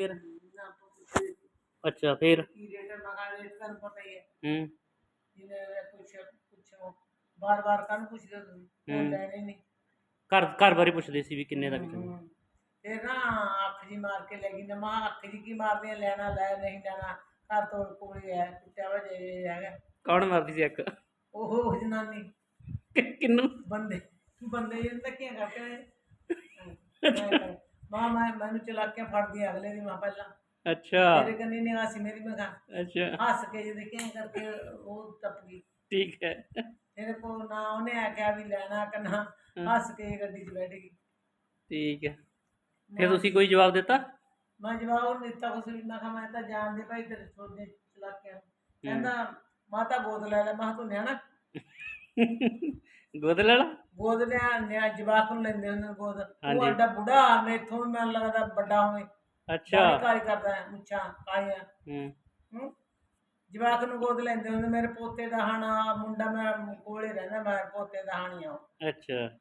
ਨਾ ਹੀ? ਹੈ ਹੂੰ। ਜਿਹਨੇ ਕੁਛ ਪੁੱਛੋ ਬਾਰ ਬਾਰ ਕਾਹਨੂੰ ਪੁੱਛਦੇ ਹੋ ਤੁਸੀਂ? ਹੂੰ। ਲੈਣੇ ਨਹੀਂ। ਘਰ ਘਰ ਬਾਰੇ ਪੁੱਛਦੇ ਸੀ ਵੀ ਕਿੰਨੇ ਦਾ ਵਿਕਣਾ। ਹਮ। ਫਿਰ ਨਾ ਅੱਖ ਜੀ ਮਾਰ ਕੇ ਲੈ ਗਈ। ਨਾ ਮਾਂ ਅੱਖ ਜੀ ਕੀ ਮਾਰਦੀਆਂ ਲੈਣਾ ਲੈ ਨਹੀਂ ਲੈਣਾ। ਘਰ ਤੋਂ ਕੋਲੇ ਹੈ ਕੁੱਤਿਆ ਵਜੇ ਹੈਗਾ। ਕੌਣ ਮਾਰਦੀ ਸੀ ਇੱਕ ਉਹ ਜਨਾਨੀ। ਕਿ- ਕਿਹਨੂੰ ਬੰਦੇ। ਬੰਦੇ ਜਿਹਨੂੰ ਤੱਕੀਆਂ ਕਰਕੇ ਮਾਂ ਮੈਂ ਮੈਨੂੰ ਚਲਾਕੀਆਂ ਫੜਦੀ ਅਗਲੇ ਦੀ ਮਾਂ ਪਹਿਲਾਂ। ਅੱਛਾ। ਤੇਰੇ ਕੰਨੀ ਨਹੀਂ ਆਸੀ ਮੇਰੀ ਮੈਂ ਕਿਹਾ ਅੱਛਾ। ਹੱਸ ਕੇ ਜੇ ਦੇਖਿਆ ਕਰਕੇ ਉਹ ਟੱਪ ਗਈ। ਠੀਕ ਹੈ। ਤੇਰੇ ਕੋਲ ਨਾ ਉਹਨੇ ਆਖਿਆ ਵੀ ਲੈਣਾ ਕੰਨਾ ਹੱਸ ਕੇ ਗੱਡੀ 'ਚ ਬੈਠ ਗਈ। ਠੀਕ ਹੈ। ਫਿਰ ਤੁਸੀਂ ਕੋਈ ਜਵਾਬ ਦਿੱਤਾ? ਮੈਂ ਜਵਾਬ ਉਹਨੂੰ ਦਿੱਤਾ ਕੁਛ ਵੀ ਮੈਂ ਕਿਹਾ ਮੈਂ ਤਾਂ ਜਾਣਦੇ ਭਾਈ ਤੇਰੇ ਸੋਦੇ ਚਲਾਕਿਆਂ। ਨੂੰ। ਕਹਿੰਦਾ ਮਾਤਾ ਗੋਦ ਲੈ ਲੈ। ਮੈਂ ਕਿਹਾ ਤੂੰ ਨਿਆਣਾ? ਗੋਦ ਲੈਣਾ ਗੋਦ ਲਿਆ ਨਿਆ ਜਵਾਕ ਨੂੰ ਲੈਂਦੇ ਹੁੰਦੇ ਨੇ ਗੋਦ। ਉਹ ਅੱਡਾ ਬੁੜਾ ਮੈਥੋਂ ਵੀ ਮੈਨੂੰ ਲੱਗਦਾ ਵੱਡਾ ਹੋਵੇ। ਅੱਛਾ। ਕਾਲੀ ਕਰਦਾ ਹੈ ਮੁੱਛਾਂ ਕਾਲੀਆਂ। ਹੂੰ। ਹੂੰ। ਜਵਾਕ ਨੂੰ ਗੋਦ ਲੈਂਦੇ ਹੁੰਦੇ ਮੇਰੇ ਪੋਤੇ ਦਾ ਹਾਣਾ ਮੁੰਡਾ ਮੈਂ ਕੋਲੇ ਰਹਿੰਦਾ ਮੈਂ ਪੋਤੇ ਦਾ ਹਾਣੀ ਆ। ਅੱਛਾ।